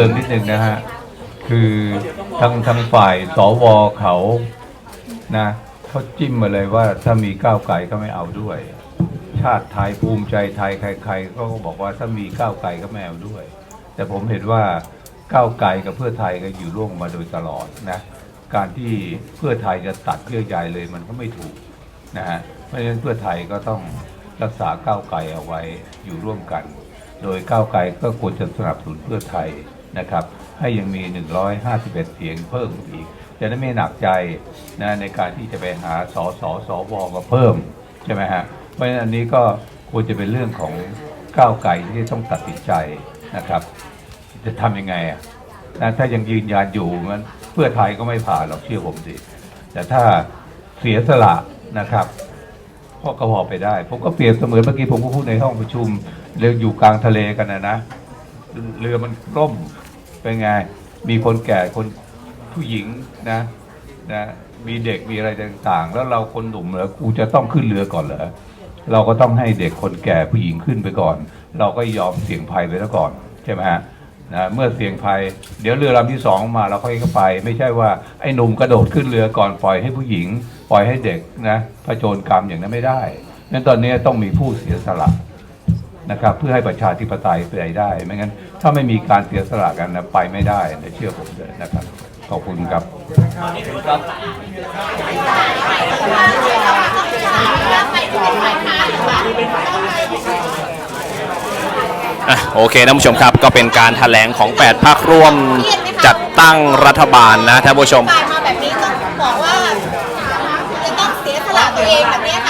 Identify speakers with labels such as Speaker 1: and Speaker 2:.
Speaker 1: เติมนิดหนึ่งนะฮะ คือทางทางฝ่ายสวเขานะเขาจิ้มมาเลยว่าถ้ามีก้าวไกลก็ไม่เอาด้วย ชาติไทยภูมิใจไทยใครๆก็บอกว่าถ้ามีก้าวไกลก็ไม่เอาด้วย แต่ผมเห็นว่าก้าวไกลกับเพื่อไทยก็อยู่ร่วมมาโดยตลอดนะการที่เพื่อไทยจะตัดเยื่อใยเลยมันก็ไม่ถูกนะฮะเพราะฉะนั้นเพื่อไทยก็ต้องรักษาก้าวไกลเอาไว้อยู่ร่วมกัน โดยก้าวไกลก็ควรจะสนับสนุนเพื่อไทย นะครับ ให้ยังมี 151 เสียงเพิ่มอีก จะได้ไม่หนักใจนะในการที่จะไปหาสอสอสอวมาเพิ่มใช่ไหมฮะ เพราะฉะนั้นอันนี้ก็ควรจะเป็นเรื่องของก้าวไกลที่ต้องตัดสินใจนะครับ จะทำยังไงอะนะถ้ายังยืนยันอยู่มันเพื่อไทยก็ไม่ผ่านหรอกเชื่อผมสิ แต่ถ้าเสียสละนะครับพ่อก็พอไปได้ ผมก็เปรียบเสมือนเมื่อกี้ผมก็พูดในห้องประชุมเรืออยู่กลางทะเลกันนะนะ เรือมันล่มเป็นไง มีคนแก่คนผู้หญิงนะนะมีเด็กมีอะไรต่างๆ แล้วเราคนหนุ่มเหรอกูจะต้องขึ้นเรือก่อนเหรอเราก็ต้องให้เด็กคนแก่ผู้หญิงขึ้นไปก่อน เราก็ยอมเสี่ยงภัยไปแล้วก่อนใช่ไหมฮะนะเมื่อเสี่ยงภัย เดี๋ยวเรือลำที่สองมาเราค่อยเข้าไป ไม่ใช่ว่าไอ้หนุ่มกระโดดขึ้นเรือก่อนปล่อยให้ผู้หญิง ปล่อยให้เด็กนะผจญกรรมอย่างนั้นไม่ได้นั้นตอนนี้ต้องมีผู้เสียสละ นะครับเพื่อให้ประชาธิปไตยไปได้ ไม่งั้น ถ้าไม่มีการเสียสละกันนะไปไม่ได้นะเชื่อผมเลยนะครับ ขอบคุณครับ
Speaker 2: อะโอเคท่านผู้ชมครับก็เป็นการแถลงของ 8พรรคร่วมจัดตั้งรัฐบาลนะท่านผู้ชม
Speaker 3: ตายมาแบบนี้ต้องบอกว่าจะต้องเสียสละตัวเองแบบนี้ค่ะ